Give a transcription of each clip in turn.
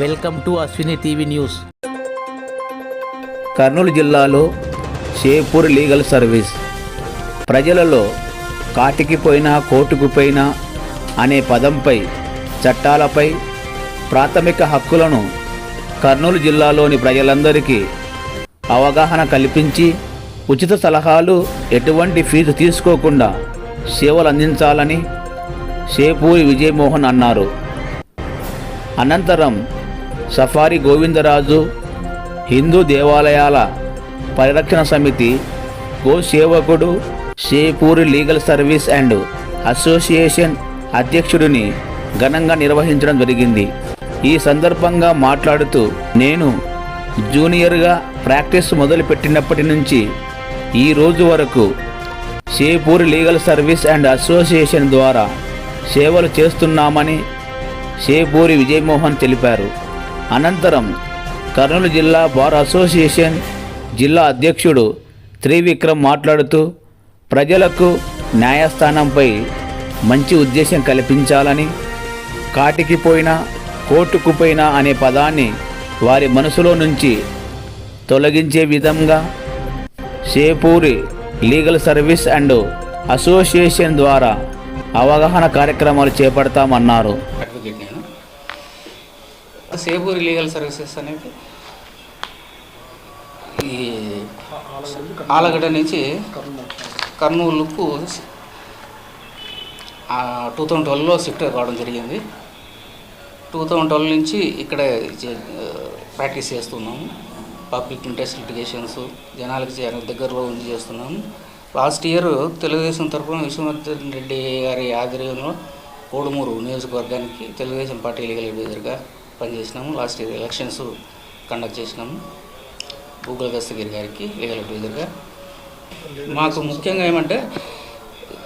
Welcome to Ashwini TV news. Kurnool జిల్లాలో Shepur legal service. ప్రజలలో కాటికి పోయినా కోర్టుకు పోయినా అనే పదంపై చట్టాలపై ప్రాథమిక హక్కులను కర్నూలు జిల్లాలోని ప్రజలందరికీ అవగాహన కల్పించి ఉచిత సలహాలు ఎటువంటి ఫీజు తీసుకోకుండా సేవలు అందించాలని షేపూరి విజయమోహన్ అన్నారు. అనంతరం సఫారీ గోవిందరాజు హిందూ దేవాలయాల పరిరక్షణ సమితి గోసేవకుడు Shepuri legal service and association అధ్యక్షుడిని ఘనంగా నిర్వహించడం జరిగింది. ఈ సందర్భంగా మాట్లాడుతూ నేను జూనియర్గా ప్రాక్టీస్ మొదలుపెట్టినప్పటి నుంచి ఈ రోజు వరకు Shepur legal service and association ద్వారా సేవలు చేస్తున్నామని షేపూరి విజయమోహన్ తెలిపారు. అనంతరం కర్నూలు జిల్లా బార్ అసోసియేషన్ జిల్లా అధ్యక్షుడు త్రివిక్రమ్ మాట్లాడుతూ ప్రజలకు న్యాయస్థానంపై మంచి ఉద్దేశం కల్పించాలని కాటికి పోయినా కోర్టుకు పోయినా అనే పదాన్ని వారి మనసులో నుంచి తొలగించే విధంగా Shepuri legal service and association ద్వారా అవగాహన కార్యక్రమాలు చేపడతామన్నారు. సేబూరి లీగల్ సర్వీసెస్ అనేది ఈ ఆలగడ్డ నుంచి కర్నూలుకు టూ థౌజండ్ ట్వెల్వ్లో షిఫ్ట్ కావడం జరిగింది. టూ థౌజండ్ ట్వెల్వ్ నుంచి ఇక్కడ ప్రాక్టీస్ చేస్తున్నాము పబ్లిక్ ఇంట్రెస్ట్ లిటిగేషన్స్ జనాలకి దగ్గరలో ఉండి చేస్తున్నాము లాస్ట్ ఇయర్ తెలుగుదేశం తరఫున విశ్వనాథన్ రెడ్డి గారి ఆధ్వర్యంలో కోడుమూరు నియోజకవర్గానికి తెలుగుదేశం పార్టీ లీగల్ అడ్వైజర్గా పనిచేసినాము. లాస్ట్ ఇయర్ ఎలక్షన్స్ కండక్ట్ చేసినాము. గూగుల్ దస్తగిరి గారికి లీగల్ అడ్వైజర్గా మాకు ముఖ్యంగా ఏమంటే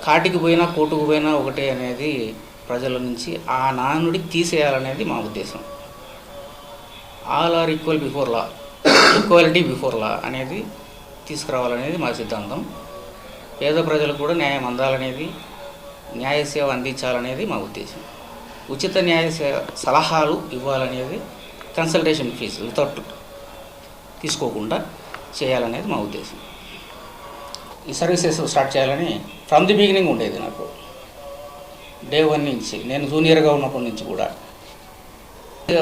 కాటికి పోయినా కోర్టుకు పోయినా ఒకటే అనేది ప్రజల నుంచి ఆ నానుడికి తీసేయాలనేది మా ఉద్దేశం. All are equal before law equality before law అనేది తీసుకురావాలనేది మా సిద్ధాంతం. పేద ప్రజలకు కూడా న్యాయం అందాలనేది న్యాయ సేవ అందించాలనేది మా ఉద్దేశం. ఉచిత న్యాయ సలహాలు ఇవ్వాలనేది కన్సల్టేషన్ ఫీజు వితౌట్ తీసుకోకుండా చేయాలనేది మా ఉద్దేశం. ఈ సర్వీసెస్ స్టార్ట్ చేయాలని ఫ్రమ్ ది బిగినింగ్ ఉండేది నాకు. డే వన్ నుంచి నేను జూనియర్గా ఉన్నప్పటి నుంచి కూడా.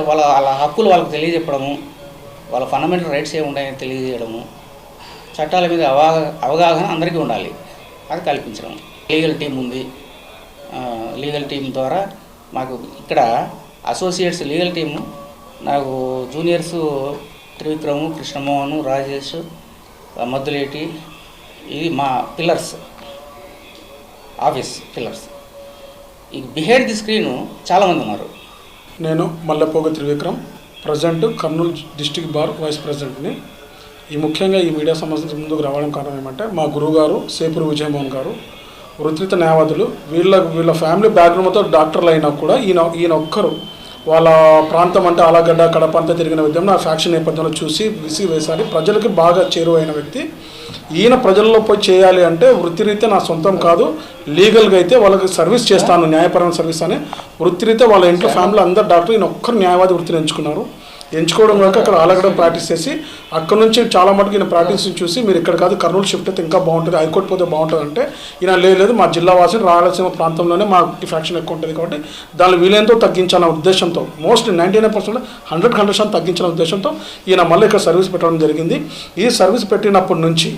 వాళ్ళ వాళ్ళ హక్కులు వాళ్ళకి తెలియజెప్పడము వాళ్ళ ఫండమెంటల్ రైట్స్ ఏ ఉన్నాయని తెలియజేయడము చట్టాల మీద అవగాహన అందరికీ ఉండాలి. అది కల్పించడం. లీగల్ టీం ఉంది. లీగల్ టీం ద్వారా మాకు ఇక్కడ అసోసియేట్స్ లీగల్ టీము నాకు జూనియర్స్ త్రివిక్రము కృష్ణమోహన్ రాజేష్ మద్దులేటి ఇది మా పిల్లర్స్ ఆఫీస్ పిల్లర్స్ ఈ బిహైండ్ ది స్క్రీన్ చాలామంది ఉన్నారు. నేను Mallepoga Trivikram present Kurnool district bar vice ప్రెసిడెంట్ని ఈ ముఖ్యంగా ఈ మీడియా సమస్య ముందుకు రావడం కారణం ఏమంటే మా గురువు గారు సేపురు విజయమోహన్ గారు. వృత్తిత న్యాయవాదులు వీళ్ళ వీళ్ళ ఫ్యామిలీ బ్యాక్గ్రౌండ్తో డాక్టర్లు అయినా కూడా ఈయన ఈయన ఒక్కరు. వాళ్ళ ప్రాంతం అంటే ఆలగడ్డ కడప అంతా తిరిగిన విధంగా ఆ ఫ్యాక్షన్ నేపథ్యంలో చూసి విసిగి వేసారి ప్రజలకి బాగా చేరువైన వ్యక్తి. ఈయన ప్రజల్లో పోయి చేయాలి అంటే వృత్తిరీత్యా నా సొంతం కాదు లీగల్గా అయితే వాళ్ళకి సర్వీస్ చేస్తాను న్యాయపరమైన సర్వీస్ అని. వృత్తిరీత్యా వాళ్ళ ఇంట్లో ఫ్యామిలీ అందరు డాక్టర్ ఈయన ఒక్కరు న్యాయవాది వృత్తిని ఎంచుకున్నారు. ఎంచుకోవడం కాక అక్కడ ఆలగడ్డ ప్రాక్టీస్ చేసి అక్కడ నుంచి చాలా మటుకు ఈయన ప్రాక్టీస్ చూసి మీరు ఇక్కడ కాదు కర్నూలు షిఫ్ట్ అయితే ఇంకా బాగుంటుంది హైకోర్టు పోతే బాగుంటుంది అంటే ఈయన లేదు లేదు మా జిల్లా వాసి రాయలసీమ ప్రాంతంలోనే మా ఫ్యాక్షన్ ఎక్కువ ఉంటుంది కాబట్టి దాన్ని వీలైనంతో తగ్గించాలన్న ఉద్దేశంతో most ninety nine percent hundred hundred తగ్గించాలన్న ఉద్దేశంతో ఈయన మళ్ళీ ఇక్కడ సర్వీస్ పెట్టడం జరిగింది. ఈ సర్వీస్ పెట్టినప్పటి నుంచి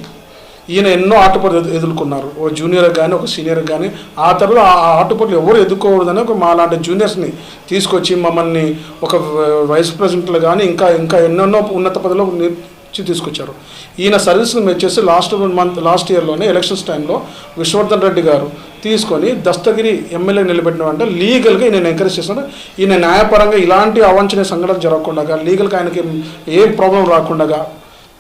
ఈయన ఎన్నో ఆటపోట్లు ఎదు- ఎదుర్కొన్నారు. ఓ జూనియర్ కానీ ఒక సీనియర్ కానీ ఆ తర్వాత ఆ ఆటపోట్లు ఎవరు ఎదుర్కోకూడదని ఒక మా లాంటి జూనియర్స్ని తీసుకొచ్చి మమ్మల్ని ఒక వైస్ ప్రెసిడెంట్లు కానీ ఇంకా ఇంకా ఎన్నెన్నో ఉన్నత పదవిలో నుంచి తీసుకొచ్చారు. ఈయన సర్వీస్ని మేము చేసి లాస్ట్ మంత్ లాస్ట్ ఇయర్లోనే ఎలక్షన్స్ టైంలో విశ్వవర్ధన్ రెడ్డి గారు తీసుకొని దస్తగిరి ఎమ్మెల్యే నిలబెట్టిన అంటే లీగల్గా ఈయన ఎంకరేజ్ చేస్తున్నాడు ఈయన న్యాయపరంగా ఇలాంటి అవాంఛనీయ సంఘటనలు జరగకుండా లీగల్గా ఆయనకి ఏం ప్రాబ్లం రాకుండా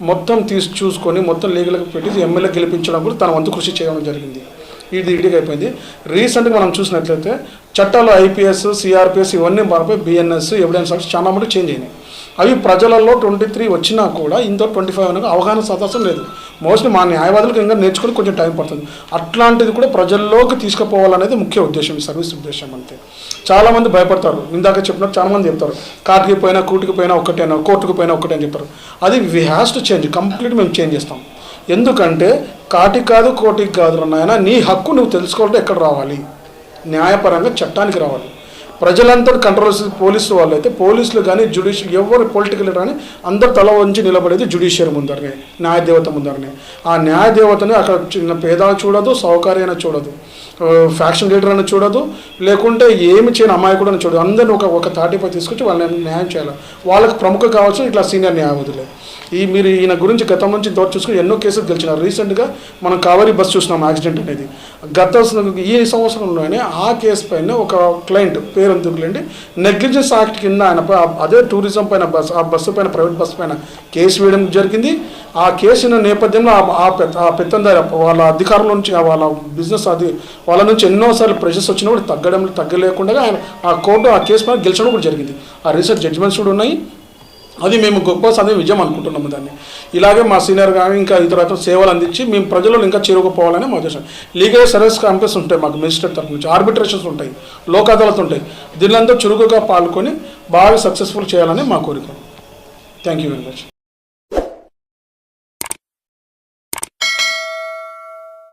మొత్తం తీసి చూసుకొని మొత్తం లీగల్గా పెట్టి ఎమ్మెల్యే గెలిపించడం కూడా తన వంతు కృషి చేయడం జరిగింది. ఇది ఇడిగా అయిపోయింది. రీసెంట్గా మనం చూసినట్లయితే చట్టాలు ఐపీఎస్ సిఆర్పిఎస్ ఇవన్నీ మనపై బిఎన్ఎస్ ఎవిడెన్స్ యాక్ట్స్ చాలా మటుకు చేంజ్ అయినాయి. అవి ప్రజలలో ట్వంటీ త్రీ వచ్చినా కూడా ఇంత ట్వంటీ ఫైవ్ అనేది అవగాహన సదస్సం లేదు. మోస్ట్లీ మా న్యాయవాదులకు ఇంకా నేర్చుకుని కొంచెం టైం పడుతుంది. అట్లాంటిది కూడా ప్రజల్లోకి తీసుకుపోవాలనేది ముఖ్య ఉద్దేశం ఈ సర్వీస్ ఉద్దేశం అంతే. చాలామంది భయపడతారు. ఇందాక చెప్పినట్టు చాలామంది చెప్తారు. కార్కి పోయినా కూటికి పోయినా ఒకటేనా కోర్టుకు పోయినా ఒకటే అని చెప్తారు. అది we has to change complete మేము చేంజ్ చేస్తాం. ఎందుకంటే కాటి కాదు కోటికి కాదు నాయన నీ హక్కు నువ్వు తెలుసుకోవాలంటే ఎక్కడ రావాలి? న్యాయపరంగా చట్టానికి రావాలి. ప్రజలంతా కంట్రోల్ పోలీసులు వాళ్ళు అయితే పోలీసులు కానీ జ్యుడిషియల్ ఎవరు పొలిటికల్ కానీ అందరు తల వంచి నిలబడేది జ్యుడిషియరీ ముందరనే న్యాయదేవత ముందరనే. ఆ న్యాయదేవతని అక్కడ చిన్న పేద చూడదు సౌకర్య చూడదు. ఫ్యాక్షన్ లీడర్ అని చూడదు లేకుంటే ఏమి చేయని అమాయకుడు అని చూడదు. అందరిని ఒక ఒక తాటిపై తీసుకొచ్చి వాళ్ళని న్యాయం చేయాలి. వాళ్ళకి ప్రముఖ కావచ్చు ఇట్లా సీనియర్ న్యాయవాదులే. ఈ మీరు ఈయన గురించి గతం నుంచి తోట చూసుకుని ఎన్నో కేసులు గెలిచినారు. రీసెంట్గా మనం కావేరీ బస్ చూసినాం యాక్సిడెంట్ అనేది. గత ఈ సంవత్సరంలోనే ఆ కేసు పైన ఒక క్లయింట్ పేరు ఎందుకులేండి నెగ్లిజెన్స్ యాక్ట్ కింద ఆయన అదే టూరిజం పైన బస్ ఆ బస్సు పైన ప్రైవేట్ బస్సు పైన కేసు వేయడం జరిగింది. ఆ కేసు నేపథ్యంలో ఆ- పెత్తందారి వాళ్ళ అధికారుల నుంచి వాళ్ళ బిజినెస్ అది వాళ్ళ నుంచి ఎన్నోసార్లు ప్రెషర్స్ వచ్చినా కూడా తగ్గడం తగ్గలేకుండా ఆయన ఆ కోర్టు ఆ కేసు పైన గెలిచడం కూడా జరిగింది. ఆ రీసెర్చ్ జడ్జిమెంట్స్ కూడా ఉన్నాయి. అది మేము గొప్ప సాధన విజయం అనుకుంటున్నాము దాన్ని. ఇలాగే మా సీనియర్ కానీ ఇంకా ఇతర సేవలు అందించి మేము ప్రజలను ఇంకా చేరుకుపోవాలని మా ఉద్దేశం. లీగల్ సర్వీస్ కంపెనీస్ ఉంటాయి మాకు మెజిస్ట్రేట్ తరఫు నుంచి. ఆర్బిట్రేషన్స్ ఉంటాయి. లోక్ అదాలత్ ఉంటాయి. దీనిలో చురుకుగా పాల్గొని బాగా సక్సెస్ఫుల్ చేయాలని మా కోరిక. Thank you very much